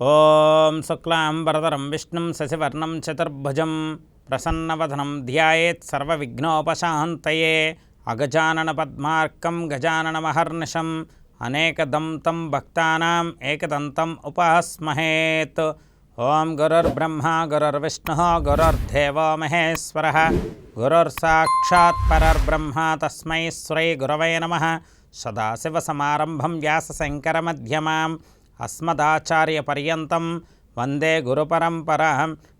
ఓం శుక్లాం వరదరం విష్ణుం శశివర్ణం చతుర్భుజం ప్రసన్నవదనం ధ్యాయేత్ సర్వవిఘ్నోపశాంతయే అగజానన పద్మార్కం గజాననమహర్నిశం అనేకదం తం భక్తానాం ఏకదంతం ఉపాస్మహేత్ ఓం గురుర్బ్రహ్మ గురుర్విష్ణు గురుర్దేవో మహేశ్వర గురుర్సాక్షాత్ పరర్బ్రహ్మ తస్మై శ్రీ గురవే నమ సదాశివసమారంభం వ్యాసశంకరమధ్యమాం అస్మదాచార్యపర్యంతం వందే గురుపరంపరాం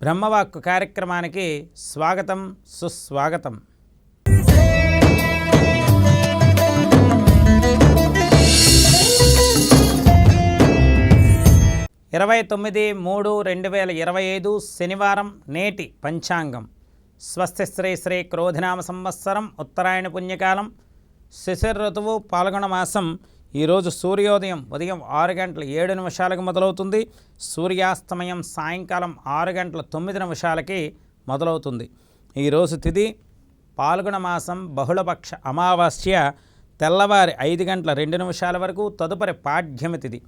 బ్రహ్మవాక్కు కార్యక్రమానికి స్వాగతం సుస్వాగతం. ఇరవై తొమ్మిది మూడు రెండు వేల ఇరవై ఐదు శనివారం నేటి పంచాంగం. స్వస్తి శ్రీ శ్రీ క్రోధినామ సంవత్సరం ఉత్తరాయణ పుణ్యకాలం శిశిర్ ఋతువు పాల్గొన మాసం ఈరోజు సూర్యోదయం ఉదయం ఆరు గంటల ఏడు నిమిషాలకు మొదలవుతుంది. సూర్యాస్తమయం సాయంకాలం ఆరు గంటల తొమ్మిది నిమిషాలకి మొదలవుతుంది. ఈరోజు తిథి పాల్గొన మాసం బహుళపక్ష అమావాస్య తెల్లవారి ఐదు గంటల రెండు నిమిషాల వరకు తదుపరి పాఠ్యమి తిథి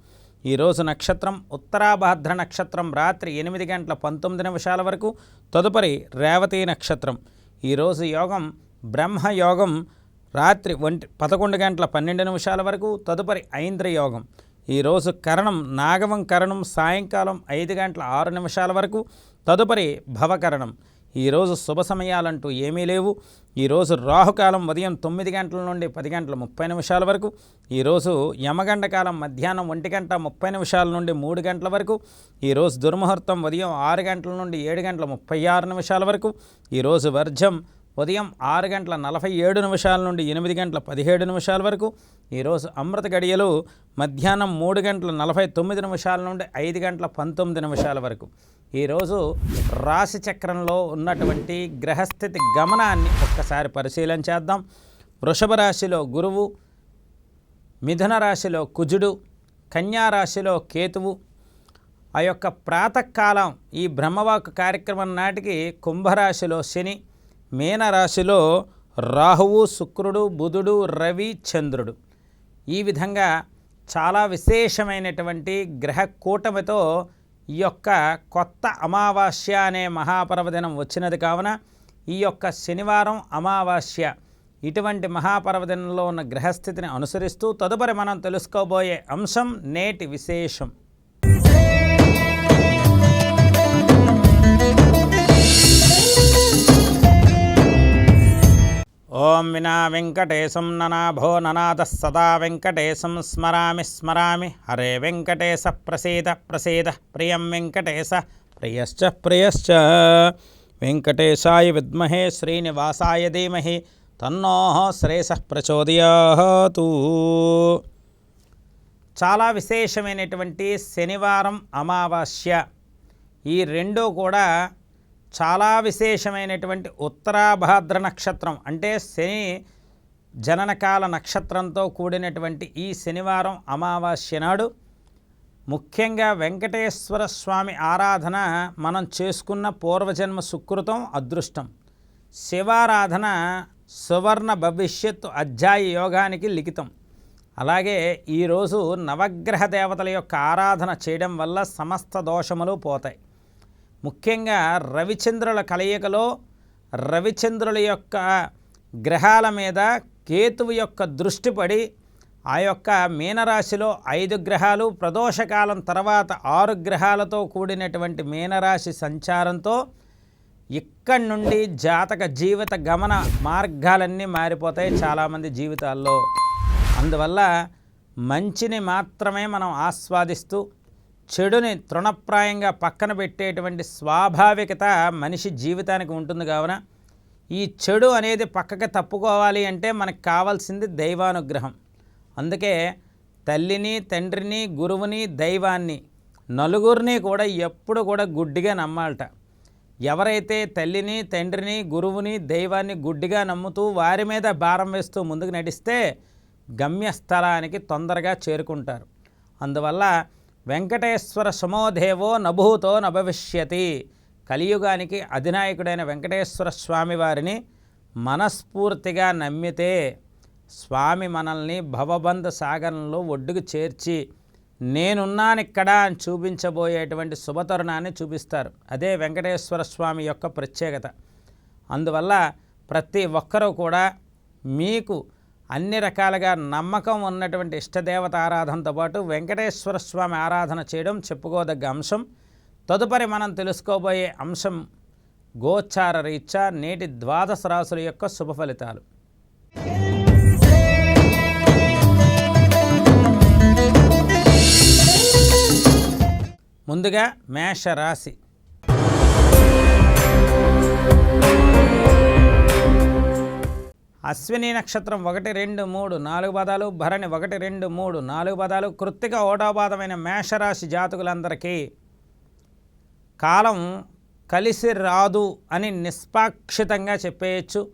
ఈరోజు నక్షత్రం ఉత్తరాభాద్ర నక్షత్రం రాత్రి ఎనిమిది గంటల పంతొమ్మిది నిమిషాల వరకు తదుపరి రేవతి నక్షత్రం. ఈరోజు యోగం బ్రహ్మయోగం రాత్రి ఒంటి పదకొండు గంటల పన్నెండు నిమిషాల వరకు తదుపరి ఐంద్ర యోగం ఈరోజు కరణం నాగవం కరణం సాయంకాలం ఐదు గంటల ఆరు నిమిషాల వరకు తదుపరి భవకరణం. ఈరోజు శుభ సమయాలంటూ ఏమీ లేవు. ఈరోజు రాహుకాలం ఉదయం తొమ్మిది గంటల నుండి పది గంటల ముప్పై నిమిషాల వరకు ఈరోజు యమగండ కాలం మధ్యాహ్నం ఒంటి గంట ముప్పై నిమిషాల నుండి మూడు గంటల వరకు ఈరోజు దుర్ముహూర్తం ఉదయం ఆరు గంటల నుండి ఏడు గంటల ముప్పై ఆరు నిమిషాల వరకు ఈరోజు వర్జం ఉదయం ఆరు గంటల నలభై ఏడు నిమిషాల నుండి ఎనిమిది గంటల పదిహేడు నిమిషాల వరకు ఈరోజు అమృత గడియలు మధ్యాహ్నం మూడు గంటల నలభై తొమ్మిది నిమిషాల నుండి ఐదు గంటల పంతొమ్మిది నిమిషాల వరకు. ఈరోజు రాశి చక్రంలో ఉన్నటువంటి గ్రహస్థితి గమనాన్ని ఒక్కసారి పరిశీలన చేద్దాం. వృషభ రాశిలో గురువు మిథున రాశిలో కుజుడు కన్యా రాశిలో కేతువు. ఆ యొక్క ప్రాతకాలం ఈ బ్రహ్మవాకు కార్యక్రమం నాటికి కుంభరాశిలో శని మీనరాశిలో రాహువు శుక్రుడు బుధుడు రవి చంద్రుడు. ఈ విధంగా చాలా విశేషమైనటువంటి గ్రహ కూటమితో ఈ యొక్క కొత్త అమావాస్య అనే మహాపర్వదినం వచ్చినది కావున ఈ యొక్క శనివారం అమావాస్య ఇటువంటి మహాపర్వదినంలో ఉన్న గ్రహస్థితిని అనుసరిస్తూ తదుపరి మనం తెలుసుకోబోయే అంశం నేటి విశేషం. ఓం వినా వెంకటేశం ననాభో ననాథ సదా వెంకటేశం స్మరామి స్మరామి హరే వెంకటేశ ప్రసీద ప్రసీద ప్రియం వెంకటేశ ప్రియశ్చ ప్రియశ్చ వెంకటేశాయ విద్మహే శ్రీనివాసాయ ధీమహి తన్నో శ్రేయస ప్రచోదయాతు చాలా విశేషమైనటువంటి శనివారం అమావాస్య. ఈ రెండు కూడా చాలా విశేషమైనటువంటి ఉత్తరాభాద్ర నక్షత్రం. అంటే శని జననకాల నక్షత్రంతో కూడినటువంటి ఈ శనివారం అమావాస్య నాడు ముఖ్యంగా వెంకటేశ్వర స్వామి ఆరాధన మనం చేసుకున్న పూర్వజన్మ సుకృతం అదృష్టం. శివారాధన సువర్ణ భవిష్యత్తు అధ్యాయ యోగానికి లిఖితం. అలాగే ఈరోజు నవగ్రహ దేవతల యొక్క ఆరాధన చేయడం వల్ల సమస్త దోషములు పోతాయి. ముఖ్యంగా రవిచంద్రుల కలయికలో రవిచంద్రుల యొక్క గ్రహాల మీద కేతువు యొక్క దృష్టి పడి ఆ యొక్క మీనరాశిలో ఐదు గ్రహాలు ప్రదోషకాలం తర్వాత ఆరు గ్రహాలతో కూడినటువంటి మీనరాశి సంచారంతో ఇక్కడి నుండి జాతక జీవిత గమన మార్గాలన్నీ మారిపోతాయి చాలామంది జీవితాల్లో. అందువల్ల మంచిని మాత్రమే మనం ఆస్వాదిస్తూ చెడుని తృణప్రాయంగా పక్కన పెట్టేటువంటి స్వాభావికత మనిషి జీవితానికి ఉంటుంది కావున ఈ చెడు అనేది పక్కకి తప్పుకోవాలి అంటే మనకు కావాల్సింది దైవానుగ్రహం. అందుకే తల్లిని తండ్రిని గురువుని దైవాన్ని నలుగురిని కూడా ఎప్పుడు కూడా గుడ్డిగా నమ్మాలట. ఎవరైతే తల్లిని తండ్రిని గురువుని దైవాన్ని గుడ్డిగా నమ్ముతూ వారి మీద భారం వేస్తూ ముందుకు నడిస్తే గమ్యస్థలానికి తొందరగా చేరుకుంటారు. అందువల్ల వెంకటేశ్వర సమోదేవో నభూతో నభవిష్యతి. కలియుగానికి అధినాయకుడైన వెంకటేశ్వర స్వామి వారిని మనస్ఫూర్తిగా నమ్మితే స్వామి మనల్ని భవబంధ సాగరంలో ఒడ్డుకు చేర్చి నేనున్నానిక్కడ అని చూపించబోయేటువంటి శుభతరుణాన్ని చూపిస్తారు. అదే వెంకటేశ్వర స్వామి యొక్క ప్రత్యేకత. అందువల్ల ప్రతి ఒక్కరూ కూడా మీకు అన్ని రకాలుగా నమ్మకం ఉన్నటువంటి ఇష్టదేవత ఆరాధనతో పాటు వెంకటేశ్వర స్వామి ఆరాధన చేయడం చెప్పుకోదగ్గ అంశం. తదుపరి మనం తెలుసుకోబోయే అంశం గోచార రీత్యా నేటి ద్వాదశ రాసుల యొక్క శుభ ఫలితాలు. ముందుగా మేష అశ్విని నక్షత్రం ఒకటి రెండు మూడు నాలుగు పదాలు భరణి ఒకటి రెండు మూడు నాలుగు పదాలు కృత్తిక ఓటాపాదమైన మేషరాశి జాతకులందరికీ కాలం కలిసి రాదు అని నిష్పాక్షితంగా చెప్పేయచ్చు.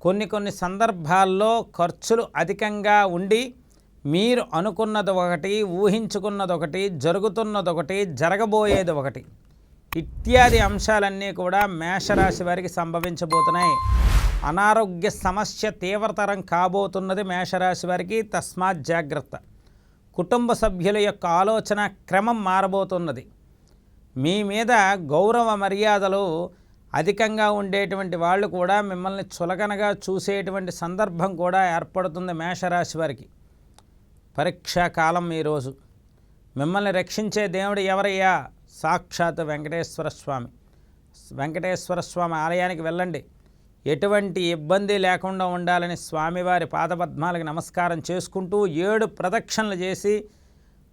కొన్ని కొన్ని సందర్భాల్లో ఖర్చులు అధికంగా ఉండి మీరు అనుకున్నది ఒకటి ఊహించుకున్నది ఒకటి జరుగుతున్నది ఒకటి జరగబోయేది ఒకటి. ఇత్యాది అంశాలన్నీ కూడా మేషరాశి వారికి సంభవించబోతున్నాయి. అనారోగ్య సమస్య తీవ్రతరం కాబోతున్నది మేషరాశి వారికి. తస్మాత్ జాగ్రత్త. కుటుంబ సభ్యుల యొక్క ఆలోచన క్రమం మారబోతున్నది. మీ మీద గౌరవ మర్యాదలు అధికంగా ఉండేటువంటి వాళ్ళు కూడా మిమ్మల్ని చులకనగా చూసేటువంటి సందర్భం కూడా ఏర్పడుతుంది మేషరాశి వారికి. పరీక్షా కాలం ఈరోజు మిమ్మల్ని రక్షించే దేవుడు ఎవరయ్యా? సాక్షాత్ వెంకటేశ్వర స్వామి. వెంకటేశ్వర స్వామి ఆలయానికి వెళ్ళండి. ఎటువంటి ఇబ్బంది లేకుండా ఉండాలని స్వామివారి పాదపద్మాలకు నమస్కారం చేసుకుంటూ ఏడు ప్రదక్షిణలు చేసి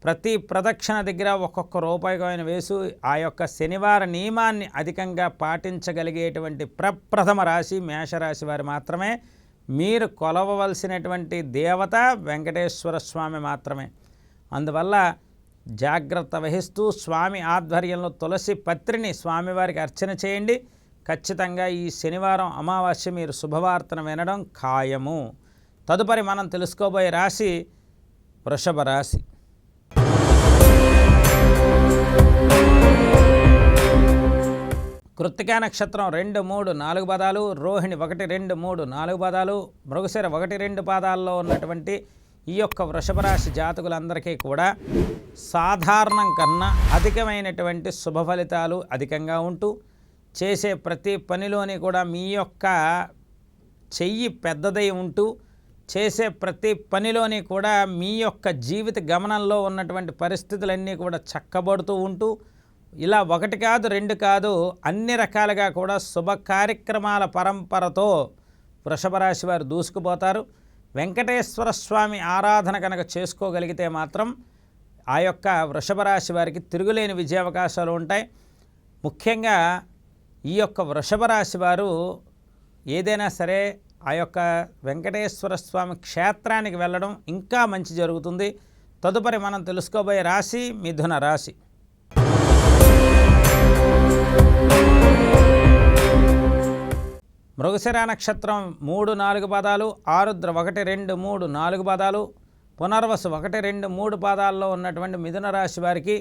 ప్రతి ప్రదక్షిణ దగ్గర ఒక్కొక్క రూపాయి కాయిన వేసు ఆ యొక్క శనివార నియమాన్ని అధికంగా పాటించగలిగేటువంటి ప్రప్రథమ రాశి మేషరాశి వారు మాత్రమే. మీరు కొలవవలసినటువంటి దేవత వెంకటేశ్వర స్వామి మాత్రమే. అందువల్ల జాగ్రత్త వహిస్తూ స్వామి ఆధ్వర్యంలో తులసి పత్రిని స్వామివారికి అర్చన చేయండి. ఖచ్చితంగా ఈ శనివారం అమావాస్య మీరు శుభవార్తను వినడం ఖాయము. తదుపరి మనం తెలుసుకోబోయే రాశి వృషభ రాశి. కృత్తికా నక్షత్రం రెండు మూడు నాలుగు పదాలు రోహిణి ఒకటి రెండు మూడు నాలుగు పదాలు మృగశిర ఒకటి రెండు పాదాల్లో ఉన్నటువంటి ఈ యొక్క వృషభ రాశి జాతకులందరికీ కూడా సాధారణం కన్నా అధికమైనటువంటి శుభ ఫలితాలు అధికంగా ఉంటూ చేసే ప్రతి పనిలోని కూడా మీ యొక్క చెయ్యి పెద్దదై ఉంటూ చేసే ప్రతి పనిలోని కూడా మీ యొక్క జీవిత గమనంలో ఉన్నటువంటి పరిస్థితులన్నీ కూడా చక్కబడుతూ ఉంటూ ఇలా ఒకటి కాదు రెండు కాదు అన్ని రకాలుగా కూడా శుభ కార్యక్రమాల పరంపరతో వృషభ రాశి వారు దూసుకుపోతారు. వెంకటేశ్వర స్వామి ఆరాధన కనుక చేసుకోగలిగితే మాత్రం ఆ యొక్క వృషభ రాశి వారికి తిరుగులేని విజయావకాశాలు ఉంటాయి. ముఖ్యంగా ఈ యొక్క వృషభ రాశి వారు ఏదైనా సరే ఆ యొక్క వెంకటేశ్వర స్వామి క్షేత్రానికి వెళ్ళడం ఇంకా మంచి జరుగుతుంది. తదుపరి మనం తెలుసుకోబోయే రాశి మిథున రాశి. మృగశిర నక్షత్రం మూడు నాలుగు పదాలు ఆరుద్ర ఒకటి రెండు మూడు నాలుగు పదాలు పునర్వసు ఒకటి రెండు మూడు పాదాల్లో ఉన్నటువంటి మిథున రాశి వారికి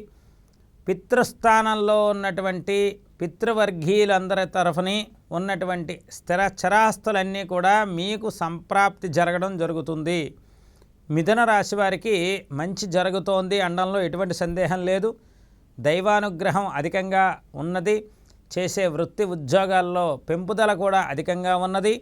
పితృస్థానంలో ఉన్నటువంటి పితృవర్గీయులందరి తరఫుని ఉన్నటువంటి స్థిర చరాస్తులన్నీ కూడా మీకు సంప్రాప్తి జరగడం జరుగుతుంది. మిథున రాశి వారికి మంచి జరుగుతోంది అండంలో ఎటువంటి సందేహం లేదు. దైవానుగ్రహం అధికంగా ఉన్నది. చేసే వృత్తి ఉద్యోగాల్లో పెంపుదల కూడా అధికంగా ఉన్నది.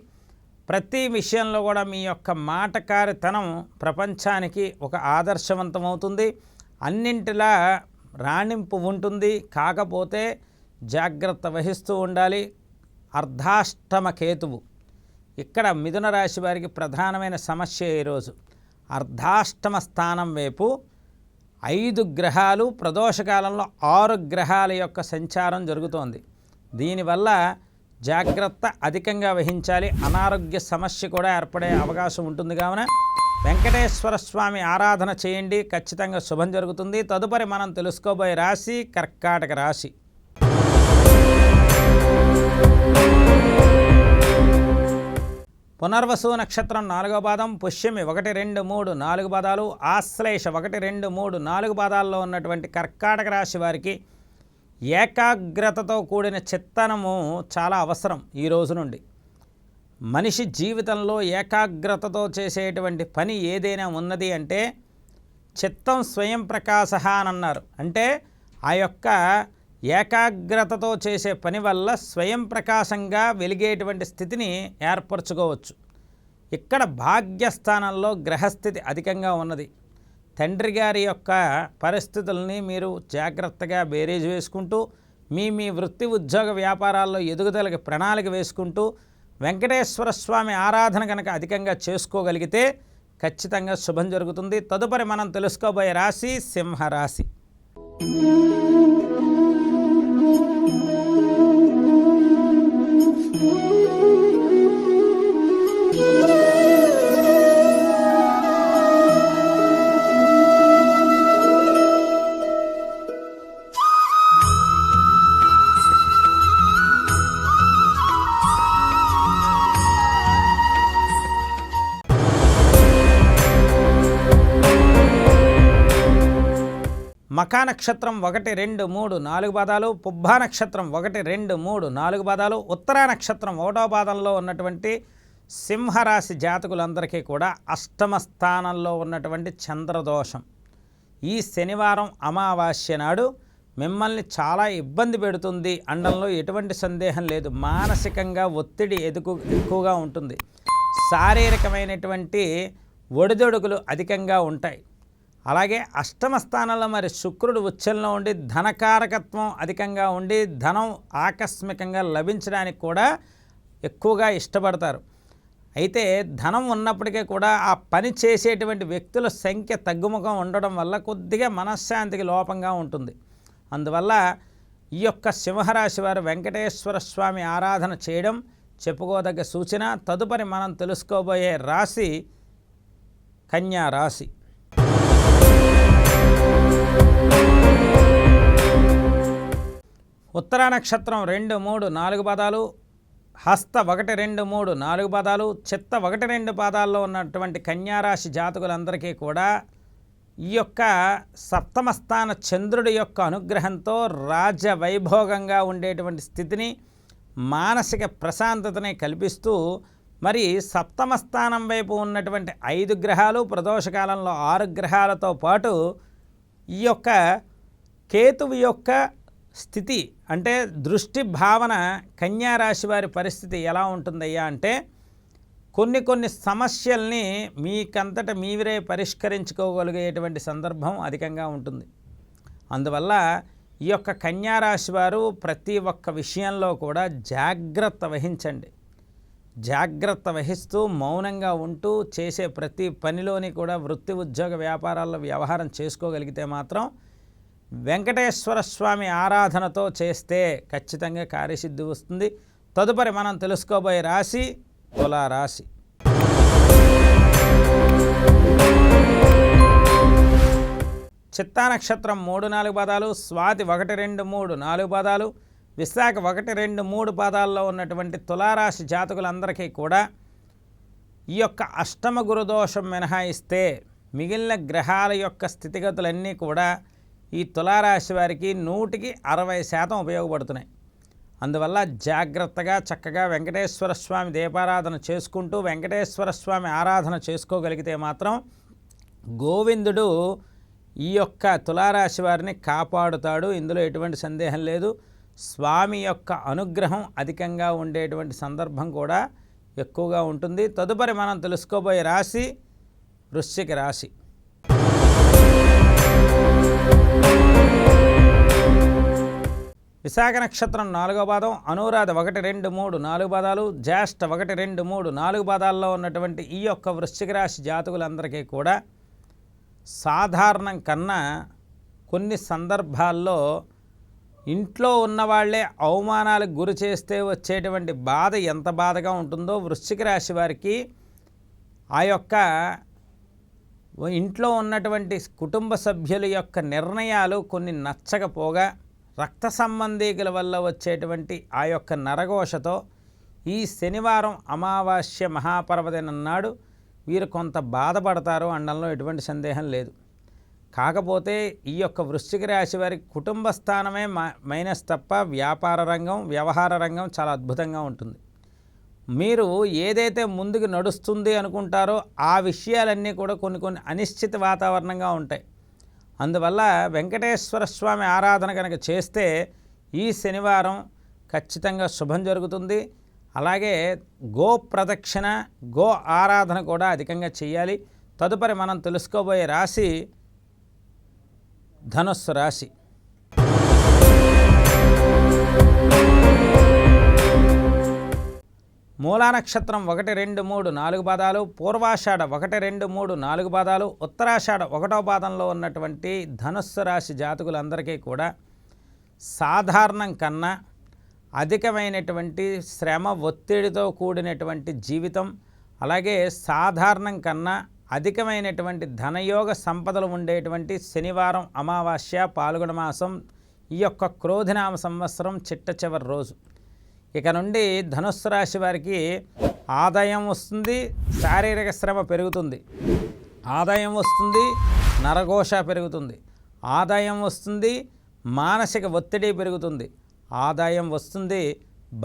ప్రతి విషయంలో కూడా మీ యొక్క మాటకారితనం ప్రపంచానికి ఒక ఆదర్శవంతమవుతుంది. అన్నింటిలా రాణింపు ఉంటుంది. కాకపోతే జాగ్రత్త వహిస్తూ ఉండాలి. అర్ధాష్టమ కేతువు. ఇక్కడ మిథున రాశి వారికి ప్రధానమైన సమస్య ఈరోజు అర్ధాష్టమ స్థానం వైపు ఐదు గ్రహాలు ప్రదోషకాలంలో ఆరు గ్రహాల యొక్క సంచారం జరుగుతోంది. దీనివల్ల జాగ్రత్త అధికంగా వహించాలి. అనారోగ్య సమస్య కూడా ఏర్పడే అవకాశం ఉంటుంది కావున వెంకటేశ్వర స్వామి ఆరాధన చేయండి. ఖచ్చితంగా శుభం జరుగుతుంది. తదుపరి మనం తెలుసుకోబోయే రాశి కర్కాటక రాశి. పునర్వసు నక్షత్రం నాలుగో పాదం పుష్యమి ఒకటి రెండు మూడు నాలుగు పాదాలు ఆశ్లేష ఒకటి రెండు మూడు నాలుగు పాదాల్లో ఉన్నటువంటి కర్కాటక రాశి వారికి ఏకాగ్రతతో కూడిన చిత్తనము చాలా అవసరం ఈ రోజు నుండి. మనిషి జీవితంలో ఏకాగ్రతతో చేసేటువంటి పని ఏదైనా ఉన్నది అంటే చిత్తం స్వయం ప్రకాశ అని అన్నారు. అంటే ఆ యొక్క ఏకాగ్రతతో చేసే పని వల్ల స్వయం ప్రకాశంగా వెలిగేటువంటి స్థితిని ఏర్పరచుకోవచ్చు. ఇక్కడ భాగ్యస్థానంలో గ్రహస్థితి అధికంగా ఉన్నది. తండ్రి గారి యొక్క పరిస్థితుల్ని మీరు జాగ్రత్తగా బేరీజ్ వేసుకుంటూ మీ మీ వృత్తి ఉద్యోగ వ్యాపారాల్లో ఎదుగుదలకి ప్రణాళిక వేసుకుంటూ వెంకటేశ్వర స్వామి ఆరాధన కనుక అధికంగా చేసుకోగలిగితే ఖచ్చితంగా శుభం జరుగుతుంది. తదుపరి మనం తెలుసుకోబోయే రాశి సింహరాశి. మకా నక్షత్రం ఒకటి రెండు మూడు నాలుగు పాదాలు పుబ్బా నక్షత్రం ఒకటి రెండు మూడు నాలుగు పాదాలు ఉత్తరా నక్షత్రం ఒకటో పాదంలో ఉన్నటువంటి సింహరాశి జాతకులందరికీ కూడా అష్టమ స్థానంలో ఉన్నటువంటి చంద్రదోషం. ఈ శనివారం అమావాస్య నాడు మిమ్మల్ని చాలా ఇబ్బంది పెడుతుంది అండంలో ఎటువంటి సందేహం లేదు. మానసికంగా ఒత్తిడి ఎదుకు ఎక్కువగా ఉంటుంది. శారీరకమైనటువంటి ఒడిదొడుకులు అధికంగా ఉంటాయి. అలాగే అష్టమ స్థానంలో మరి శుక్రుడు ఉచ్చంలో ఉండి ధనకారకత్వం అధికంగా ఉండి ధనం ఆకస్మికంగా లభించడానికి కూడా ఎక్కువగా ఇష్టపడతారు. అయితే ధనం ఉన్నప్పటికీ కూడా ఆ పని చేసేటువంటి వ్యక్తుల సంఖ్య తగ్గుముఖం ఉండడం వల్ల కొద్దిగా మనశ్శాంతికి లోపంగా ఉంటుంది. అందువల్ల ఈ యొక్క సింహరాశి వారు వెంకటేశ్వర స్వామి ఆరాధన చేయడం చెప్పుకోదగ్గ సూచన. తదుపరి మనం తెలుసుకోబోయే రాశి కన్యా రాశి. ఉత్తర నక్షత్రం రెండు మూడు నాలుగు పదాలు హస్త ఒకటి రెండు మూడు నాలుగు పదాలు చిత్త ఒకటి రెండు పాదాల్లో ఉన్నటువంటి కన్యారాశి జాతకులందరికీ కూడా ఈ యొక్క సప్తమ స్థాన చంద్రుడి యొక్క అనుగ్రహంతో రాజవైభోగంగా ఉండేటువంటి స్థితిని మానసిక ప్రశాంతతని కల్పిస్తూ మరి సప్తమ స్థానం వైపు ఉన్నటువంటి ఐదు గ్రహాలు ప్రదోషకాలంలో ఆరు గ్రహాలతో పాటు ఈ యొక్క కేతువు యొక్క స్థితి అంటే దృష్టి భావన కన్యారాశి వారి పరిస్థితి ఎలా ఉంటుందయ్యా అంటే కొన్ని కొన్ని సమస్యల్ని మీకంతట మీరే పరిష్కరించుకోగలిగేటువంటి సందర్భం అధికంగా ఉంటుంది. అందువల్ల ఈ యొక్క కన్యారాశి వారు ప్రతి ఒక్క విషయంలో కూడా జాగ్రత్త వహించండి. జాగ్రత్త వహిస్తూ మౌనంగా ఉంటూ చేసే ప్రతి పనిలోని కూడా వృత్తి ఉద్యోగ వ్యాపారాల్లో వ్యవహారం చేసుకోగలిగితే మాత్రం వెంకటేశ్వర స్వామి ఆరాధనతో చేస్తే ఖచ్చితంగా కార్యసిద్ధి వస్తుంది. తదుపరి మనం తెలుసుకోబోయే రాశి తులారాశి చిత్తా నక్షత్రం మూడు నాలుగు పదాలు స్వాతి ఒకటి రెండు మూడు నాలుగు పదాలు విశాఖ ఒకటి రెండు మూడు పాదాల్లో ఉన్నటువంటి తులారాశి జాతకులందరికీ కూడా ఈ యొక్క అష్టమ గురుదోషం మినహాయిస్తే మిగిలిన గ్రహాల యొక్క స్థితిగతులన్నీ కూడా ఈ తులారాశి వారికి నూటికి అరవై శాతం ఉపయోగపడుతున్నాయి. అందువల్ల జాగ్రత్తగా చక్కగా వెంకటేశ్వర స్వామి దీపారాధన చేసుకుంటూ వెంకటేశ్వర స్వామి ఆరాధన చేసుకోగలిగితే మాత్రం గోవిందుడు ఈ యొక్క తులారాశి వారిని కాపాడుతాడు. ఇందులో ఎటువంటి సందేహం లేదు. స్వామి యొక్క అనుగ్రహం అధికంగా ఉండేటువంటి సందర్భం కూడా ఎక్కువగా ఉంటుంది. తదుపరి మనం తెలుసుకోబోయే రాశి వృశ్చిక రాశి. విశాఖ నక్షత్రం నాలుగో పాదం అనురాధ ఒకటి రెండు మూడు నాలుగు పాదాలు జ్యేష్ఠ ఒకటి రెండు మూడు నాలుగు పాదాల్లో ఉన్నటువంటి ఈ యొక్క వృశ్చిక రాశి జాతకులందరికీ కూడా సాధారణం కన్నా కొన్ని సందర్భాల్లో ఇంట్లో ఉన్నవాళ్ళే అవమానాలకు గురి చేస్తే వచ్చేటువంటి బాధ ఎంత బాధగా ఉంటుందో వృశ్చిక రాశి వారికి ఆ యొక్క ఇంట్లో ఉన్నటువంటి కుటుంబ సభ్యుల యొక్క నిర్ణయాలు కొన్ని నచ్చకపోగా రక్త సంబంధీకుల వల్ల వచ్చేటువంటి ఆ యొక్క నరఘోషతో ఈ శనివారం అమావాస్య మహాపర్వదినం నాడు వీరు కొంత బాధపడతారు అనడంలో ఎటువంటి సందేహం లేదు. కాకపోతే ఈ యొక్క వృశ్చిక రాశి వారికి కుటుంబ స్థానమే మైనస్ తప్ప వ్యాపార రంగం వ్యవహార రంగం చాలా అద్భుతంగా ఉంటుంది. మీరు ఏదైతే ముందుకు నడుస్తుంది అనుకుంటారో ఆ విషయాలన్నీ కూడా కొన్ని కొన్ని అనిశ్చిత వాతావరణంగా ఉంటాయి. అందువల్ల వెంకటేశ్వర స్వామి ఆరాధన కనుక చేస్తే ఈ శనివారం ఖచ్చితంగా శుభం జరుగుతుంది. అలాగే గో ప్రదక్షిణ గో ఆరాధన కూడా అధికంగా చేయాలి. తదుపరి మనం తెలుసుకోబోయే రాశి ధనుస్సు రాశి. మూలా నక్షత్రం ఒకటి రెండు మూడు నాలుగు పాదాలు పూర్వాషాఢ ఒకటి రెండు మూడు నాలుగు పాదాలు ఉత్తరాషాఢ ఒకటో పాదంలో ఉన్నటువంటి ధనుస్సు రాశి జాతకులందరికీ కూడా సాధారణం కన్నా అధికమైనటువంటి శ్రమ ఒత్తిడితో కూడినటువంటి జీవితం అలాగే సాధారణం కన్నా అధికమైనటువంటి ధనయోగ సంపదలు ఉండేటువంటి శనివారం అమావాస్య పాల్గొన మాసం ఈ యొక్క క్రోధినామ సంవత్సరం చిట్ట చివరి రోజు. ఇక నుండి ధనుస్సు రాశి వారికి ఆదాయం వస్తుంది శారీరక శ్రమ పెరుగుతుంది. ఆదాయం వస్తుంది నరఘోష పెరుగుతుంది. ఆదాయం వస్తుంది మానసిక ఒత్తిడి పెరుగుతుంది. ఆదాయం వస్తుంది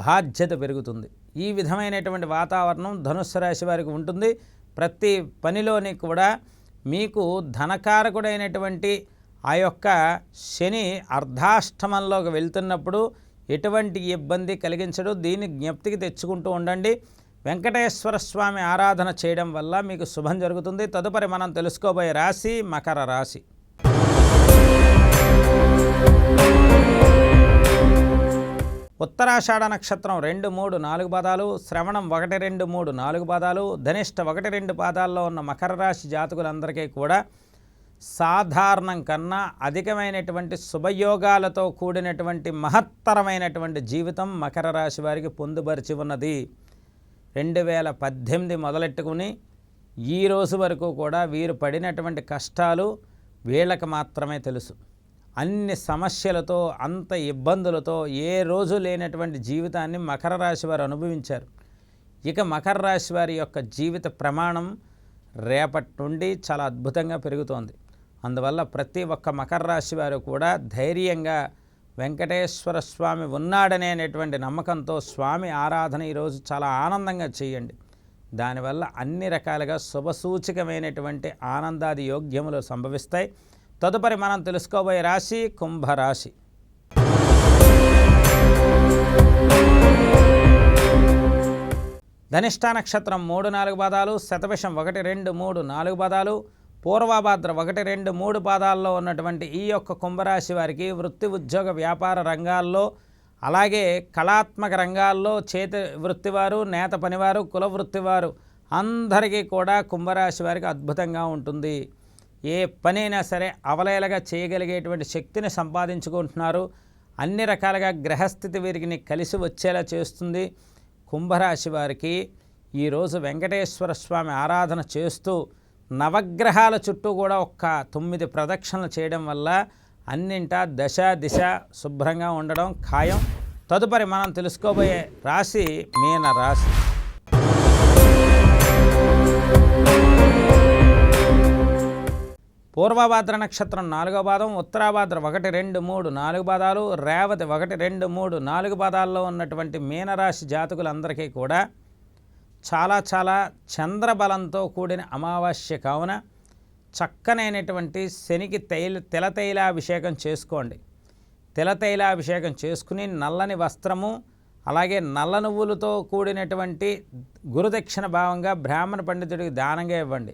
బాధ్యత పెరుగుతుంది. ఈ విధమైనటువంటి వాతావరణం ధనుస్సు రాశి వారికి ఉంటుంది. ప్రతి పనిలోని కూడా మీకు ధనకారకుడైనటువంటి ఆ యొక్క శని అర్ధాష్టమంలోకి వెళ్తున్నప్పుడు ఎటువంటి ఇబ్బంది కలిగించడు దీన్ని జ్ఞప్తికి తెచ్చుకుంటూ ఉండండి. వెంకటేశ్వర స్వామి ఆరాధన చేయడం వల్ల మీకు శుభం జరుగుతుంది. తదుపరి మనం తెలుసుకోబోయే రాశి మకర రాశి. ఉత్తరాషాఢ నక్షత్రం రెండు మూడు నాలుగు పాదాలు శ్రవణం ఒకటి రెండు మూడు నాలుగు పాదాలు ధనిష్ట ఒకటి రెండు పాదాల్లో ఉన్న మకర రాశి జాతకులందరికీ కూడా సాధారణం కన్నా అధికమైనటువంటి శుభయోగాలతో కూడినటువంటి మహత్తరమైనటువంటి జీవితం మకర రాశి వారికి పొందుపరిచి ఉన్నది. రెండు వేల పద్దెనిమిది మొదలెట్టుకుని ఈ రోజు వరకు కూడా వీరు పడినటువంటి కష్టాలు వీళ్ళకి మాత్రమే తెలుసు. అన్ని సమస్యలతో అంత ఇబ్బందులతో ఏ రోజు లేనటువంటి జీవితాన్ని మకర రాశి వారు అనుభవించారు. ఇక మకర రాశి వారి యొక్క జీవిత ప్రమాణం రేపటి నుండి చాలా అద్భుతంగా పెరుగుతోంది. అందువల్ల ప్రతి ఒక్క మకర రాశి వారు కూడా ధైర్యంగా వెంకటేశ్వర స్వామి ఉన్నాడనేటువంటి నమ్మకంతో స్వామి ఆరాధన ఈరోజు చాలా ఆనందంగా చేయండి. దానివల్ల అన్ని రకాలుగా శుభసూచకమైనటువంటి ఆనందాది యోగ్యములు సంభవిస్తాయి. తదుపరి మనం తెలుసుకోబోయే రాశి కుంభరాశి. ధనిష్టా నక్షత్రం మూడు నాలుగు పదాలు శతవిషం ఒకటి రెండు మూడు నాలుగు పదాలు పూర్వభాద్ర ఒకటి రెండు మూడు పాదాల్లో ఉన్నటువంటి ఈ యొక్క కుంభరాశి వారికి వృత్తి ఉద్యోగ వ్యాపార రంగాల్లో అలాగే కళాత్మక రంగాల్లో చేతి వృత్తివారు నేత పనివారు కుల వృత్తివారు అందరికీ కూడా కుంభరాశి వారికి అద్భుతంగా ఉంటుంది. ఏ పనైనా సరే అవలేలగా చేయగలిగేటువంటి శక్తిని సంపాదించుకుంటున్నారు. అన్ని రకాలుగా గ్రహస్థితి వీరికి కలిసి వచ్చేలా చేస్తుంది. కుంభరాశి వారికి ఈరోజు వెంకటేశ్వర స్వామి ఆరాధన చేస్తూ నవగ్రహాల చుట్టూ కూడా ఒక్క తొమ్మిది ప్రదక్షిణలు చేయడం వల్ల అన్నింటా దశ దిశ శుభ్రంగా ఉండడం ఖాయం. తదుపరి మనం తెలుసుకోబోయే రాశి మీన రాశి. పూర్వభాద్ర నక్షత్రం నాలుగో పాదం ఉత్తరాభాద్ర ఒకటి రెండు మూడు నాలుగు పాదాలు రేవతి ఒకటి రెండు మూడు నాలుగు పాదాల్లో ఉన్నటువంటి మీనరాశి జాతకులందరికీ కూడా చాలా చాలా చంద్రబలంతో కూడిన అమావాస్య కావున చక్కనైనటువంటి శనికి తైల తెలతైలాభిషేకం చేసుకోండి. తెలతైలాభిషేకం చేసుకుని నల్లని వస్త్రము అలాగే నల్ల నువ్వులతో కూడినటువంటి గురుదక్షిణ భావంగా బ్రాహ్మణ పండితుడికి దానంగా ఇవ్వండి.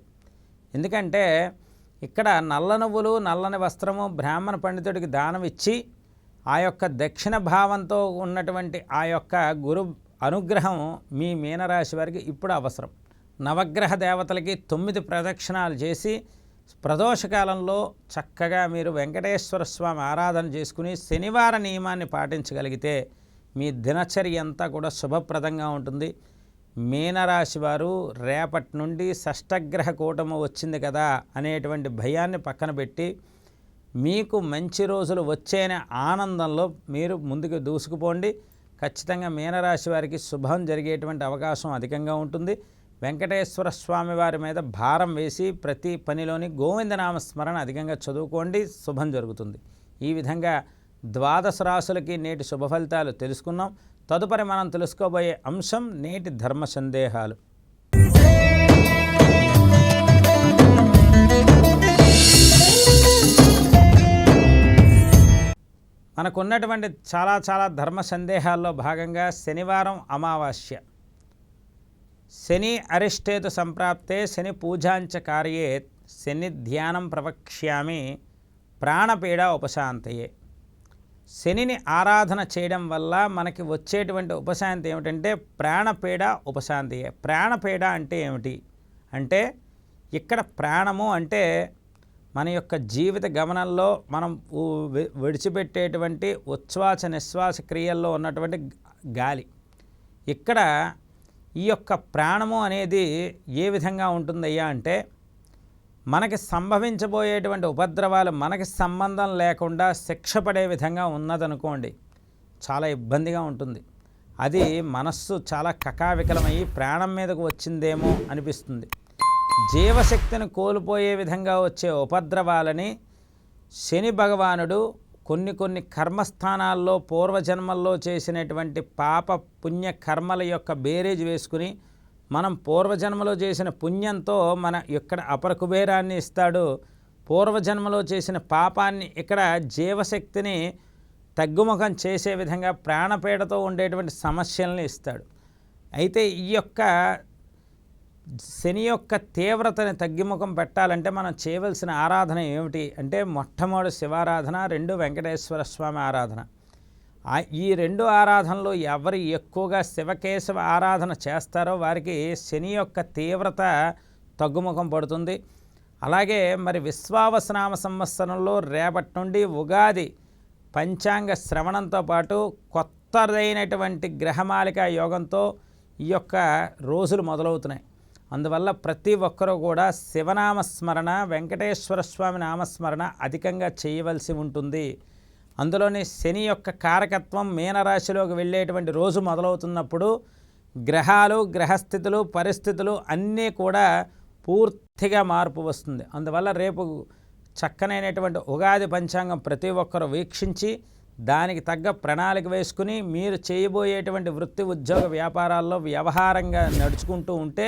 ఎందుకంటే ఇక్కడ నల్ల నువ్వులు నల్లని వస్త్రము బ్రాహ్మణ పండితుడికి దానం ఇచ్చి ఆ యొక్క దక్షిణ భావంతో ఉన్నటువంటి ఆ యొక్క గురు అనుగ్రహం మీ మీనరాశి వారికి ఇప్పుడు అవసరం. నవగ్రహ దేవతలకి తొమ్మిది ప్రదక్షిణాలు చేసి ప్రదోషకాలంలో చక్కగా మీరు వెంకటేశ్వర స్వామి ఆరాధన చేసుకుని శనివార నియమాన్ని పాటించగలిగితే మీ దినచర్య అంతా కూడా శుభప్రదంగా ఉంటుంది. మీనరాశి వారు రేపటి నుండి షష్టగ్రహ కూటమి వచ్చింది కదా అనేటువంటి భయాన్ని పక్కన పెట్టి మీకు మంచి రోజులు వచ్చేనే ఆనందంలో మీరు ముందుకు దూసుకుపోండి. ఖచ్చితంగా మీనరాశి వారికి శుభం జరిగేటువంటి అవకాశం అధికంగా ఉంటుంది. వెంకటేశ్వర స్వామి వారి మీద భారం వేసి ప్రతి పనిలోని గోవిందనామ స్మరణ అధికంగా చదువుకోండి శుభం జరుగుతుంది. ఈ విధంగా ద్వాదశ రాసులకి నేటి శుభ ఫలితాలు తెలుసుకున్నాం. తదుపరి మనం తెలుసుకోబోయే అంశం నేటి ధర్మ సందేహాలు. మనకున్నటువంటి చాలా చాలా ధర్మ సందేహాల్లో భాగంగా శనివారం అమావాస్య. శని అరిష్టేతు సంప్రాప్తే శని పూజాంచ కార్యే శని ధ్యానం ప్రవక్ష్యామి ప్రాణపీడ ఉపశాంతయే. శనిని ఆరాధన చేయడం వల్ల మనకి వచ్చేటువంటి ఉపశాంతి ఏమిటంటే ప్రాణపీడ ఉపశాంతియే. ప్రాణపీడ అంటే ఏమిటి? అంటే ఇక్కడ ప్రాణము అంటే మన యొక్క జీవిత గమనంలో మనం విడిచిపెట్టేటువంటి ఉచ్ఛ్వాస నిశ్వాస క్రియల్లో ఉన్నటువంటి గాలి. ఇక్కడ ఈ యొక్క ప్రాణము అనేది ఏ విధంగా ఉంటుందయ్యా అంటే మనకి సంభవించబోయేటువంటి ఉపద్రవాలు మనకి సంబంధం లేకుండా శిక్ష పడే విధంగా ఉన్నదనుకోండి చాలా ఇబ్బందిగా ఉంటుంది. అది మనస్సు చాలా కకావికలమయ్యి ప్రాణం మీదకు వచ్చిందేమో అనిపిస్తుంది. జీవశక్తిని కోల్పోయే విధంగా వచ్చే ఉపద్రవాలని శని భగవానుడు కొన్ని కొన్ని కర్మస్థానాల్లో పూర్వజన్మల్లో చేసినటువంటి పాప పుణ్య కర్మల యొక్క బేరేజ్ వేసుకుని మనం పూర్వజన్మలో చేసిన పుణ్యంతో మన ఇక్కడ అపర కుబేరాన్ని ఇస్తాడు. పూర్వజన్మలో చేసిన పాపాన్ని ఇక్కడ జీవశక్తిని తగ్గుముఖం చేసే విధంగా ప్రాణపీడతో ఉండేటువంటి సమస్యల్ని ఇస్తాడు. అయితే ఈ యొక్క శని యొక్క తీవ్రతని తగ్గిముఖం పెట్టాలంటే మనం చేయవలసిన ఆరాధన ఏమిటి అంటే మొట్టమొదటి శివారాధన రెండు వెంకటేశ్వర స్వామి ఆరాధన. ఈ రెండు ఆరాధనలు ఎవరు ఎక్కువగా శివకేశవ ఆరాధన చేస్తారో వారికి శని యొక్క తీవ్రత తగ్గుముఖం పడుతుంది. అలాగే మరి విశ్వావసనామ సంవత్సరంలో రేపటి నుండి ఉగాది పంచాంగ శ్రవణంతో పాటు కొత్తదైనటువంటి గ్రహమాలిక యోగంతో ఈ యొక్క రోజులు మొదలవుతున్నాయి. అందువల్ల ప్రతి ఒక్కరూ కూడా శివనామస్మరణ వెంకటేశ్వర స్వామి నామస్మరణ అధికంగా చేయవలసి ఉంటుంది. అందులోని శని యొక్క కారకత్వం మీనరాశిలోకి వెళ్ళేటువంటి రోజు మొదలవుతున్నప్పుడు గ్రహాలు గ్రహస్థితులు పరిస్థితులు అన్నీ కూడా పూర్తిగా మార్పు వస్తుంది. అందువల్ల రేపు చక్కనైనటువంటి ఉగాది పంచాంగం ప్రతి ఒక్కరు వీక్షించి దానికి తగ్గ ప్రణాళిక వేసుకుని మీరు చేయబోయేటువంటి వృత్తి ఉద్యోగ వ్యాపారాల్లో వ్యవహారంగా నడుచుకుంటూ ఉంటే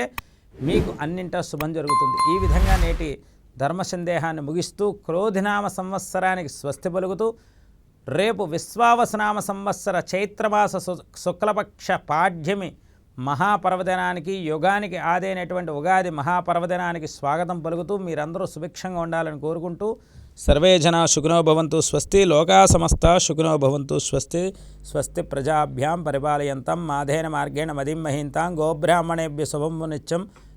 మీకు అన్నింటా శుభం జరుగుతుంది. ఈ విధంగా నేటి ధర్మ సందేహాన్ని ముగిస్తూ క్రోధినామ సంవత్సరానికి స్వస్తి పలుకుతూ రేపు విశ్వావసనామ సంవత్సర చైత్రమాస శుక్లపక్ష పాఠ్యమి మహాపర్వదినానికి యుగానికి ఆదైనటువంటి ఉగాది మహాపర్వదినానికి స్వాగతం పలుకుతూ మీరందరూ సుభిక్షంగా ఉండాలని కోరుకుంటూ సర్వే జనా సుఖినో భవంతు స్వస్తి లోకా సమస్త సుఖినో భవంతు స్వస్తి. స్వస్తి ప్రజాభ్యాం పరిపాలయంతం మాధేన మార్గేణ మదిం మహింతాం గోబ్రాహ్మణేభ్య శుభం నిత్యం